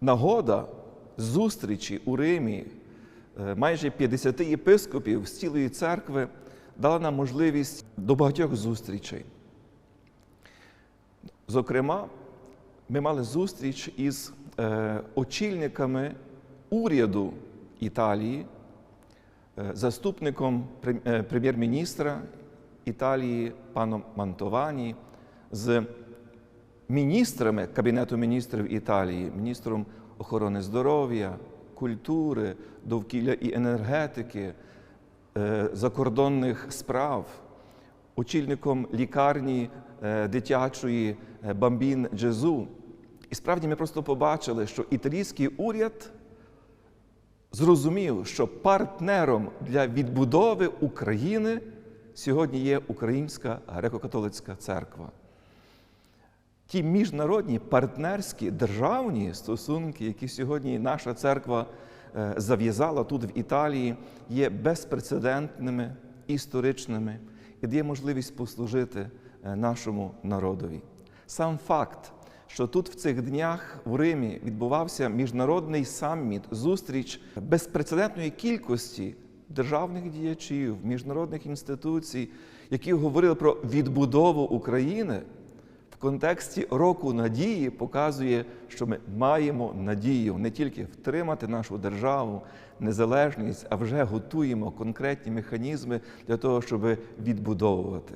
нагода зустрічі у Римі е, майже 50 єпископів з цілої церкви дала нам можливість до багатьох зустрічей. Зокрема, ми мали зустріч із е, очільниками уряду Італії, е, заступником прем'єр-міністра Італії паном Мантовані, з міністрами Кабінету міністрів Італії, міністром охорони здоров'я, культури, довкілля і енергетики, е, закордонних справ, очільником лікарні е, дитячої е, Бамбін Джезу. І справді ми просто побачили, що італійський уряд зрозумів, що партнером для відбудови України сьогодні є Українська греко-католицька церква. Ті міжнародні партнерські державні стосунки, які сьогодні наша церква е, зав'язала тут в Італії, є безпрецедентними, історичними і дає можливість послужити е, нашому народові. Сам факт, що тут в цих днях в Римі відбувався міжнародний саміт, зустріч безпрецедентної кількості державних діячів, міжнародних інституцій, які говорили про відбудову України контексті року надії показує, що ми маємо надію не тільки втримати нашу державу, незалежність, а вже готуємо конкретні механізми для того, щоб відбудовувати.